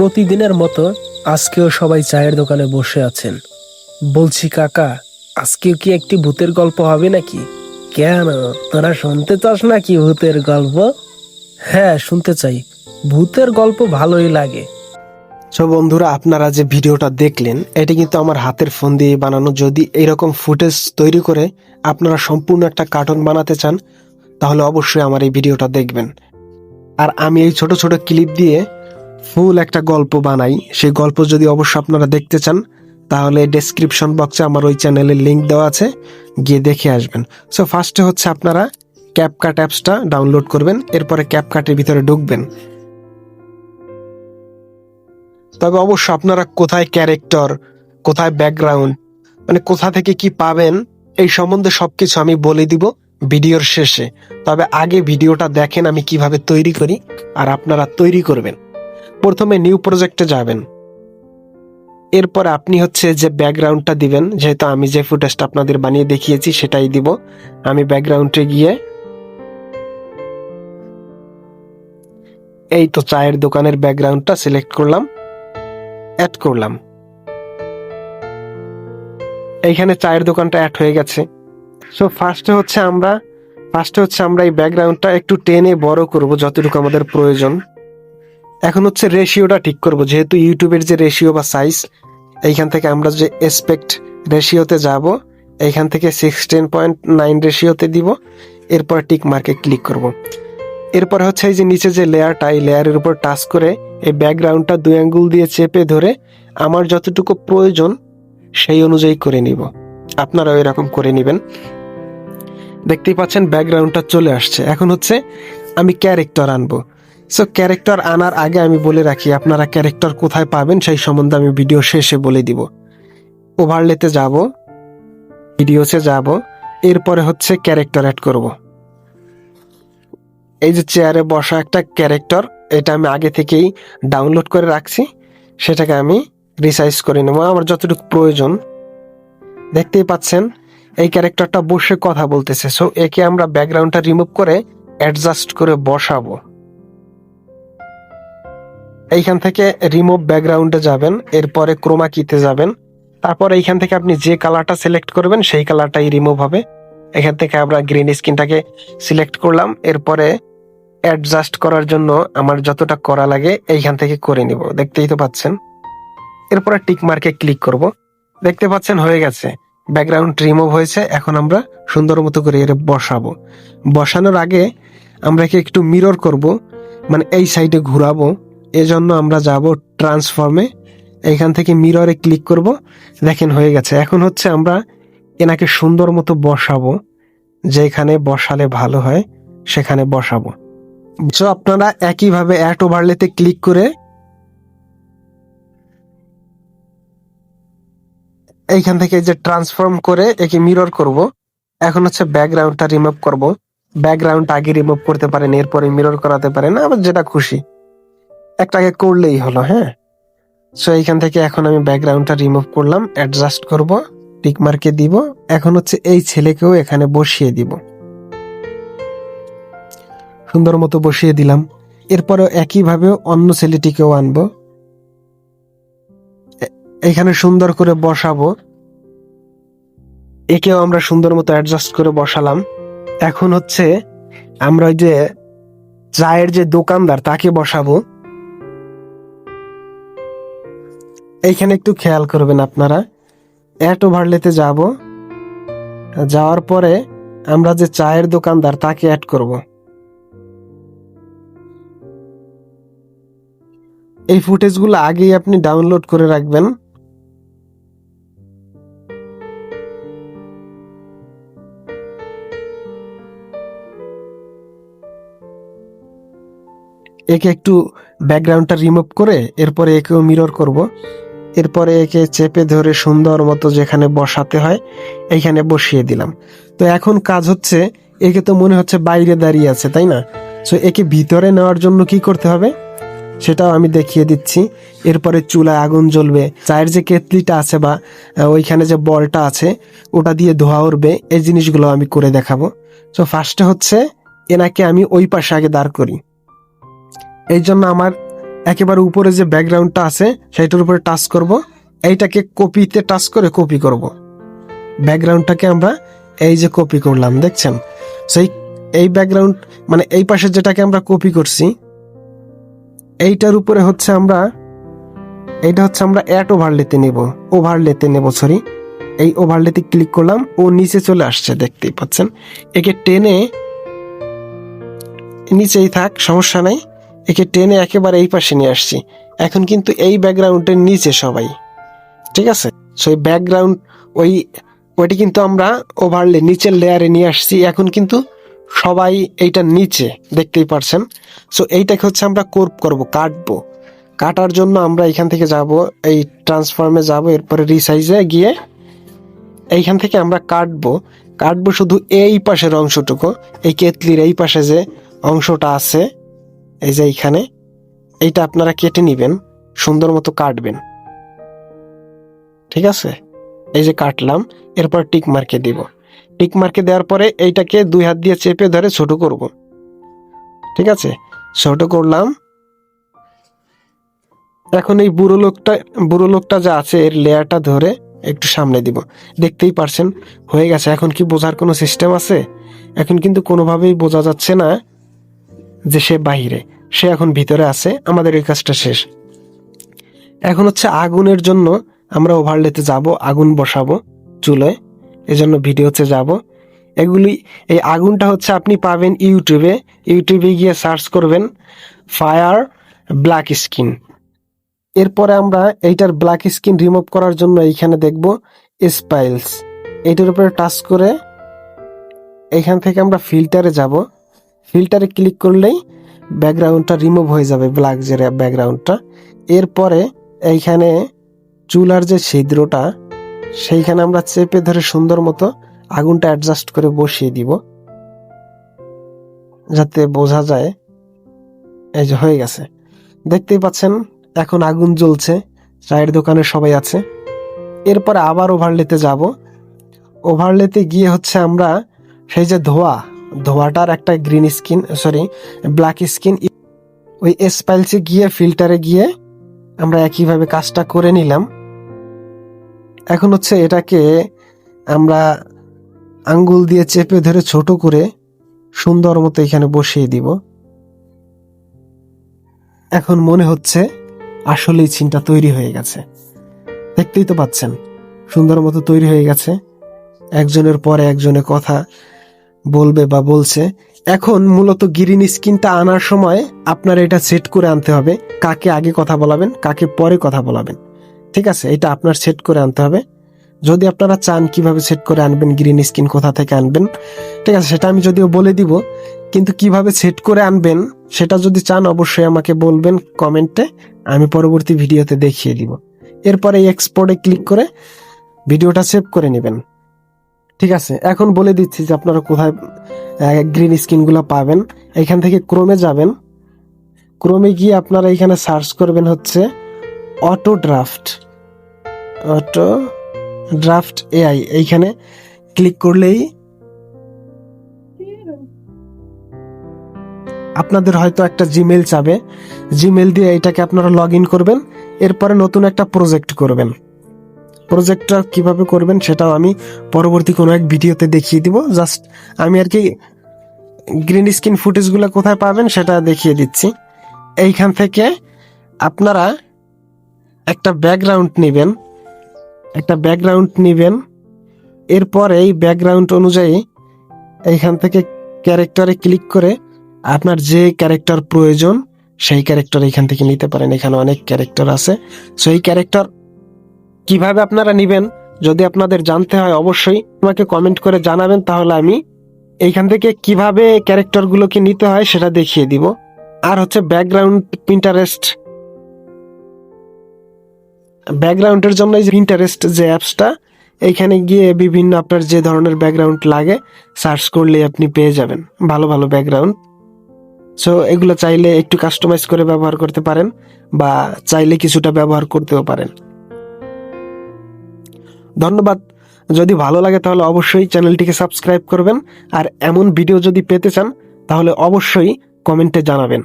প্রতিদিনের মতো আজকেও সবাই চায়ের দোকানে বসে আছেন। বলছি, কাকা, আজকেও কি একটি ভূতের গল্প হবে নাকি? কেন? তোরা শুনতে চাস নাকি ভূতের গল্প? হ্যাঁ শুনতে চাই। ভূতের গল্প ভালোই লাগে। সো বন্ধুরা, আপনারা যে ভিডিওটা দেখলেন, এটি কিন্তু আমার হাতের ফোন দিয়ে বানানো। যদি এইরকম ফুটেজ তৈরি করে আপনারা সম্পূর্ণ একটা কার্টুন বানাতে চান, তাহলে অবশ্যই আমার এই ভিডিওটা দেখবেন। আর আমি এই ছোট ছোট ক্লিপ দিয়ে ফুল একটা গল্প বানাই। সেই গল্প যদি অবশ্য আপনারা দেখতে চান, তাহলে ডেসক্রিপশন বক্সে আমার ওই চ্যানেলের লিংক দেওয়া আছে। গিয়ে দেখে আসবেন। সো ফার্স্টে হচ্ছে আপনারা ক্যাপকাট অ্যাপসটা ডাউনলোড করবেন, এরপরে ক্যাপকাটের ভিতরে ঢুকবেন। তবে অবশ্য আপনারা কোথায় ক্যারেক্টার কোথায় ব্যাকগ্রাউন্ড মানে কোথা থেকে কি পাবেন, এই সম্বন্ধে সবকিছু আমি বলে দিব ভিডিওর শেষে। তবে আগে ভিডিওটা দেখেন আমি কীভাবে তৈরি করি, আর আপনারা তৈরি করবেন। প্রথমে নিউ প্রজেক্টে যাবেন। এরপর আপনি হচ্ছে যে ব্যাকগ্রাউন্ডটা দিবেন, যেহেতু আমি যে ফুটেজটা আপনাদের বানিয়ে দেখিয়েছি সেটাই দিব। আমি ব্যাকগ্রাউন্ডে গিয়ে এই তো চায়ের দোকানের ব্যাকগ্রাউন্ডটা সিলেক্ট করলাম অ্যাড করলাম। এইখানে চায়ের দোকানটা অ্যাড হয়ে গেছে। সো ফার্স্টে হচ্ছে আমরা ফার্স্টে হচ্ছে আমরা এই ব্যাকগ্রাউন্ডটা একটু টেনে বড় করব যতটুকু আমাদের প্রয়োজন। এখন হচ্ছে রেশিওটা ঠিক করব। যেহেতু ইউটিউবের যে রেশিও বা সাইজ এইখান থেকে আমরা যে এসপেক্ট রেশিওতে যাব, এইখান থেকে সিক্সটিন পয়েন্ট নাইন রেশিওতে দিব, এরপর টিক মার্কে ক্লিক করব। এরপর হচ্ছে এই যে নিচে যে লেয়ারটা এই লেয়ারের উপর টাচ করে এই ব্যাকগ্রাউন্ডটা দুই আঙ্গুল দিয়ে চেপে ধরে আমার যতটুকু প্রয়োজন সেই অনুযায়ী করে নিব। আপনারাও এরকম করে নেবেন। দেখতেই পাচ্ছেন ব্যাকগ্রাউন্ডটা চলে আসছে। এখন হচ্ছে আমি ক্যারেক্টার আনব। সো ক্যারেক্টার আনার আগে আমি বলে রাখি, আপনারা ক্যারেক্টার কোথায় পাবেন সেই সম্বন্ধে আমি ভিডিও শেষে বলে দিব। ওভারলেতে যাব ভিডিওসে যাব, এরপরে হচ্ছে ক্যারেক্টার অ্যাড করব। এই যে চেয়ারে বসা একটা ক্যারেক্টার এটা আমি আগে থেকেই ডাউনলোড করে রাখছি, সেটাকে আমি রিসাইজ করে নেব, আমার যতটুকু প্রয়োজন। দেখতেই পাচ্ছেন, এই ক্যারেক্টারটা বসে কথা বলতেছে সো একে আমরা ব্যাকগ্রাউন্ডটা রিমুভ করে অ্যাডজাস্ট করে বসাবো। এইখান থেকে রিমুভ ব্যাকগ্রাউন্ডে যাবেন, এরপরে ক্রোমা কিতে যাবেন। তারপর এইখান থেকে আপনি যে কালারটা সিলেক্ট করবেন, সেই কালারটাই রিমুভ হবে। এখান থেকে আমরা গ্রিন স্ক্রিনটাকে সিলেক্ট করলাম, এরপরে অ্যাডজাস্ট করার জন্য আমার যতটা করা লাগে এইখান থেকে করে নিব। দেখতেই তো পাচ্ছেন। এরপরে টিক মার্কে ক্লিক করব। দেখতে পাচ্ছেন হয়ে গেছে। ব্যাকগ্রাউন্ড রিমুভ হয়েছে, এখন আমরা সুন্দর মতো করে এর বসাবো। বসানোর আগে আমরা একে একটু মিরর করব মানে এই সাইডে ঘোরাবো। এজন্য আমরা যাব ট্রান্সফর্মে এখান থেকে মিররে ক্লিক করব। দেখেন হয়ে গেছে। এখন হচ্ছে আমরা এনাকে সুন্দর মতো বসাবো। যেখানে বসালে ভালো হয়, সেখানে বসাবো। তো আপনারা একইভাবে অ্যাট ওভারলেতে ক্লিক করে এইখান থেকে যে ট্রান্সফর্ম করে একে মিরর করব। এখন হচ্ছে ব্যাকগ্রাউন্ডটা রিমুভ করব। ব্যাকগ্রাউন্ড আগে রিমুভ করতে পারেন, এরপরে মিরর করাতে পারেন আবার যেটা খুশি। একটাকে করলেই হলো হ্যাঁ? সো এইখান থেকে এখন আমি ব্যাকগ্রাউন্ডটা রিমুভ করলাম অ্যাডজাস্ট করব টিক মার্কে দিব। এখন হচ্ছে এই ছেলেকেও এখানে বসিয়ে দিব। সুন্দর মতো বসিয়ে দিলাম। এরপরে একইভাবে অন্য ছেলেটিকেও আনব। এখানে সুন্দর করে বসাবো। একেও আমরা সুন্দর মতো অ্যাডজাস্ট করে বসালাম। এখন হচ্ছে আমরা ওই যে চায়ের যে দোকানদার, তাকে বসাবো। এইখানে একটু খেয়াল করবেন আপনারা। অ্যাট ওভারলেতে যাব। যাওয়ার পরে আমরা যে চায়ের দোকানদার, তাকে অ্যাড করব। এই ফুটেজগুলো আগেই আপনি ডাউনলোড করে রাখবেন। একে একটু ব্যাকগ্রাউন্ডটা রিমুভ করে এরপরে একেও মিরর করব। এরপরে একে চেপে ধরে সুন্দর মতো যেখানে বসাতে হয় এইখানে বসিয়ে দিলাম। তো এখন কাজ হচ্ছে, একে তো মনে হচ্ছে বাইরে দাঁড়িয়ে আছে, তাই না? সো একে ভিতরে নেওয়ার জন্য কি করতে হবে? সেটাও আমি দেখিয়ে দিচ্ছি। এরপরে চুলায় আগুন জ্বলবে। চায়ের যে কেতলিটা আছে বা ওইখানে যে বলটা আছে, ওটা দিয়ে ধোয়া উঠবে এই জিনিসগুলো আমি করে দেখাবো। সো ফার্স্টে হচ্ছে, এনাকে আমি ওই পাশে আগে দাঁড় করি। এই জন্য আমার একেবারে উপরে যে ব্যাকগ্রাউন্ডটা আছে, সেইটার উপরে টাচ করব। এইটাকে কপিতে টাচ করে কপি করব। ব্যাকগ্রাউন্ডটাকে আমরা এই যে কপি করলাম, দেখছেন? সেই এই ব্যাকগ্রাউন্ড মানে এই পাশে যেটাকে আমরা কপি করছি, এইটার উপরে হচ্ছে আমরা, এইটা হচ্ছে আমরা অ্যাট ওভারলেতে নেব। ওভারলেতে নেব সরি এই ওভারলেতে ক্লিক করলাম, ও নিচে চলে আসছে, দেখতেই পাচ্ছেন। একে টেনে নিচেই থাক, সমস্যা নাই। একে টেনে একেবারে এই পাশে নিয়ে আসছি। এখন কিন্তু এই ব্যাকগ্রাউন্ডের নিচে সবাই। ঠিক আছে? সো এই ব্যাকগ্রাউন্ড ওই, ওইটি কিন্তু আমরা ওভারলে নিচের লেয়ারে নিয়ে আসছি। এখন কিন্তু সবাই এইটার নিচে, দেখতেই পারছেন? সো এইটাকে হচ্ছে আমরা কোর্প করব, কাটবো। কাটার জন্য আমরা এখান থেকে যাব, এই ট্রান্সফর্মে যাব, এরপরে রিসাইজে গিয়ে এইখান থেকে আমরা কাটবো। কাটবো শুধু এই পাশের অংশটুকু, এই কেতলির এই পাশে যে অংশটা আছে এই যে এইখানে, এইটা আপনারা কেটে নিবেন, সুন্দর মতো কাটবেন। ঠিক আছে? এই যে কাটলাম, এরপর টিক মার্কে দিব। টিক মার্কে দেওয়ার পরে এইটাকে দুই হাত দিয়ে চেপে ধরে ছোট করব। ঠিক আছে? ছোট করলাম। এখন এই বুড়ো লোকটা বুড়ো লোকটা যা আছে, এর লেয়ারটা ধরে একটু সামনে দিব। দেখতেই পারছেন, হয়ে গেছে। এখন কি বোঝার কোনো সিস্টেম আছে? এখন কিন্তু কোনোভাবেই বোঝা যাচ্ছে না। যে সে বাহিরে, সে এখন ভিতরে আছে, আমাদের এই কাজটা শেষ। এখন হচ্ছে আগুনের জন্য আমরা ওভারলেতে যাব, আগুন বসাবো চুলোয়, এজন্য ভিডিওতে যাব। এগুলি, এই আগুনটা হচ্ছে আপনি পাবেন ইউটিউবে ইউটিউবে গিয়ে সার্চ করবেন ফায়ার ব্ল্যাক স্কিন এরপরে আমরা এইটার ব্ল্যাক স্কিন রিমুভ করার জন্য এইখানে দেখব স্পাইলস এইটার উপরে টাচ করে এইখান থেকে আমরা ফিল্টারে যাব। ফিল্টারে ক্লিক করলেই ব্যাকগ্রাউন্ডটা রিমুভ হয়ে যাবে, ব্ল্যাক যে ব্যাকগ্রাউন্ডটা। এরপরে এইখানে চুলার যে ছিদ্রটা, সেইখানে আমরা চেপে ধরে সুন্দর মতো আগুনটা অ্যাডজাস্ট করে বসিয়ে দিব। যাতে বোঝা যায় এই যে হয়ে গেছে। দেখতেই পাচ্ছেন, এখন আগুন জ্বলছে, চায়ের দোকানে সবাই আছে। এরপরে আবার ওভারলেতে যাব। ওভারলেতে গিয়ে হচ্ছে আমরা সেই যে ধোয়া ধোয়াটার একটা green skin sorry black skin ওই স্পাইলসে গিয়ে ফিল্টারে গিয়ে আমরা একইভাবে কাজটা করে নিলাম। এখন হচ্ছে এটাকে আমরা আঙ্গুল দিয়ে চেপে ধরে ছোট করে সুন্দর মতো এখানে বসিয়ে দিব। এখন মনে হচ্ছে আসলেই চিনটা তৈরি হয়ে গেছে। দেখতেই তো পাচ্ছেন, সুন্দর মতো তৈরি হয়ে গেছে। একজনের পরে একজনের কথা বলবে বা বলছে, এখন মূলত গ্রিন স্ক্রিনটা আনার সময় আপনার এটা সেট করে আনতে হবে। কাকে আগে কথা বলাবেন, কাকে পরে কথা বলাবেন। ঠিক আছে, এটা আপনার সেট করে আনতে হবে। যদি আপনারা চান কীভাবে সেট করে আনবেন, গ্রিন স্ক্রিন কোথা থেকে আনবেন, ঠিক আছে, সেটা আমি যদিও বলে দিব, কিন্তু কীভাবে সেট করে আনবেন, সেটা যদি চান অবশ্যই আমাকে বলবেন কমেন্টে, আমি পরবর্তী ভিডিওতে দেখিয়ে দিব। এরপরে এক্সপোর্টে ক্লিক করে ভিডিওটা সেভ করে নেবেন। ঠিক আছে, এখন বলে দিচ্ছি যে আপনারা কোথায় গ্রিন স্ক্রিনগুলো পাবেন। এখান থেকে ক্রোমে যাবেন। ক্রোমে গিয়ে আপনারা এখানে সার্চ করবেন হচ্ছে auto draft auto draft AI এইখানে ক্লিক করলেই আপনাদের হয়তো একটা জিমেল চাবে। জিমেল দিয়ে এটাকে আপনারা লগ ইন করবেন, এরপরে নতুন একটা প্রজেক্ট করবেন। প্রজেক্টটা কীভাবে করবেন সেটাও আমি পরবর্তী কোনো এক ভিডিওতে দেখিয়ে দিব। জাস্ট আমি আর কি গ্রিন স্ক্রিন ফুটেজগুলো কোথায় পাবেন সেটা দেখিয়ে দিচ্ছি। এইখান থেকে আপনারা একটা ব্যাকগ্রাউন্ড নেবেন। একটা ব্যাকগ্রাউন্ড নেবেন। এরপর এই ব্যাকগ্রাউন্ড অনুযায়ী এইখান থেকে ক্যারেক্টারে ক্লিক করে আপনার যে ক্যারেক্টার প্রয়োজন, সেই ক্যারেক্টার এখান থেকে নিতে পারেন। এখানে অনেক ক্যারেক্টার আছে। সেই ক্যারেক্টার কীভাবে আপনারা নেবেন? যদি আপনাদের জানতে হয়, অবশ্যই আমাকে কমেন্ট করে জানাবেন, তাহলে আমি এইখান থেকে কীভাবে ক্যারেক্টারগুলোকে নিতে হয় সেটা দেখিয়ে দিব। আর হচ্ছে ব্যাকগ্রাউন্ড পিন্টারেস্ট ব্যাকগ্রাউন্ডের জন্য এই যে পিন্টারেস্ট যে অ্যাপসটা এইখানে গিয়ে বিভিন্ন আপনার যে ধরনের ব্যাকগ্রাউন্ড লাগে সার্চ করলে আপনি পেয়ে যাবেন। ভালো ভালো ব্যাকগ্রাউন্ড সো এগুলো চাইলে একটু কাস্টমাইজ করে ব্যবহার করতে পারেন, বা চাইলে কিছুটা ব্যবহার করতেও পারেন। ধন্যবাদ। যদি ভালো লাগে তাহলে অবশ্যই চ্যানেলটিকে সাবস্ক্রাইব করবেন, আর এমন ভিডিও যদি পেতে চান, তাহলে অবশ্যই কমেন্টে জানাবেন।